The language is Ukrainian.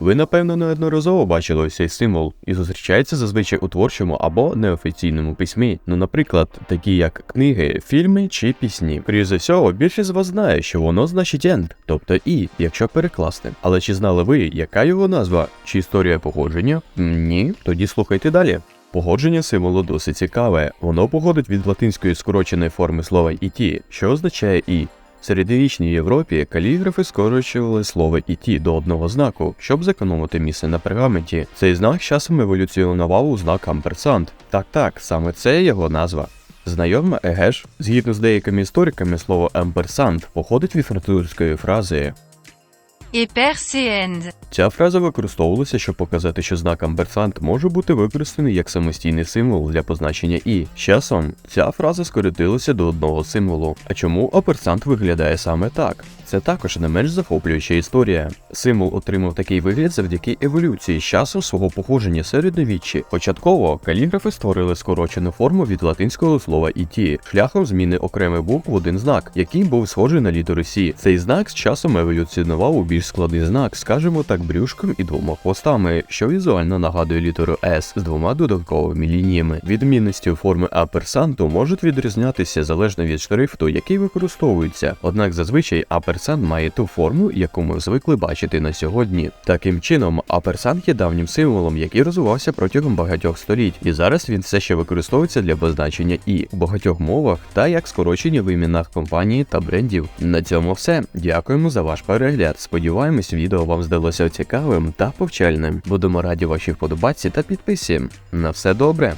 Ви, напевно, неодноразово бачили цей символ і зустрічається зазвичай у творчому або неофіційному письмі. Ну, наприклад, такі як книги, фільми чи пісні. Крізь за всього, більшість з вас знає, що воно значить end, тобто і, якщо перекласти. Але чи знали ви, яка його назва чи історія походження? Ні, тоді слухайте далі. Походження символу досить цікаве. Воно походить від латинської скороченої форми слова іті, що означає і. В середньовічній Європі каліграфи скорочували слово іті до одного знаку, щоб зекономити місце на пергаменті. Цей знак часом еволюціонував у знак амперсант. Так так, саме це його назва. Знайоме егеш, згідно з деякими істориками, слово амперсант походить від французької фрази Et per. Ця фраза використовувалася, щоб показати, що знак амберсант може бути використаний як самостійний символ для позначення і. З часом ця фраза скоротилася до одного символу. А чому аперсант виглядає саме так? Це також не менш захоплююча історія. Символ отримав такий вигляд завдяки еволюції з часу свого походження середньовіччі. Початково каліграфи створили скорочену форму від латинського слова іті, шляхом зміни окремих букв в один знак, який був схожий на літеру Сі. Цей знак з часом еволюціонував у більш складний знак, скажімо так, брюшком і двома хвостами, що візуально нагадує літеру S з двома додатковими лініями. Відмінності форми аперсанту можуть відрізнятися залежно від шрифту, який використовується. Однак зазвичай аперсант має ту форму, яку ми звикли бачити на сьогодні. Таким чином, аперсант є давнім символом, який розвивався протягом багатьох століть, і зараз він все ще використовується для позначення і у багатьох мовах та як скорочення в іменах компанії та брендів. На цьому все. Дякуємо за ваш перегляд. Сподіваємось, відео вам здалося цікавим та повчальним. Будемо раді вашій вподобайці та підписі. На все добре.